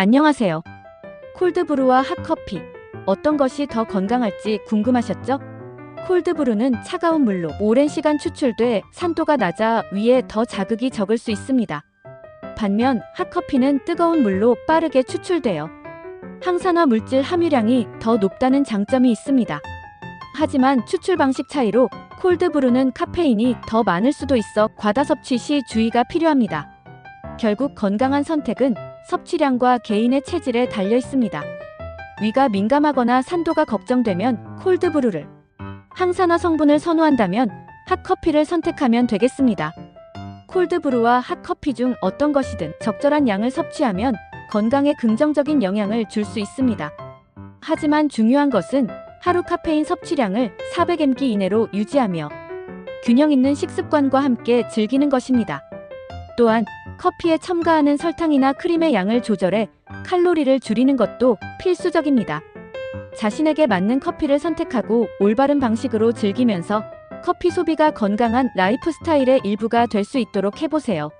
안녕하세요. 콜드브루와 핫커피. 어떤 것이 더 건강할지 궁금하셨죠? 콜드브루는 차가운 물로 오랜 시간 추출돼 산도가 낮아 위에 더 자극이 적을 수 있습니다. 반면 핫커피는 뜨거운 물로 빠르게 추출돼요. 항산화 물질 함유량이 더 높다는 장점이 있습니다. 하지만 추출 방식 차이로 콜드브루는 카페인이 더 많을 수도 있어 과다 섭취 시 주의가 필요합니다. 결국 건강한 선택은 섭취량과 개인의 체질에 달려 있습니다. 위가 민감하거나 산도가 걱정되면 콜드브루를, 항산화 성분을 선호한다면 핫커피를 선택하면 되겠습니다. 콜드브루와 핫커피 중 어떤 것이든 적절한 양을 섭취하면 건강에 긍정적인 영향을 줄 수 있습니다. 하지만 중요한 것은 하루 카페인 섭취량을 400mg 이내로 유지하며 균형 있는 식습관과 함께 즐기는 것입니다. 또한 커피에 첨가하는 설탕이나 크림의 양을 조절해 칼로리를 줄이는 것도 필수적입니다. 자신에게 맞는 커피를 선택하고 올바른 방식으로 즐기면서 커피 소비가 건강한 라이프 스타일의 일부가 될 수 있도록 해보세요.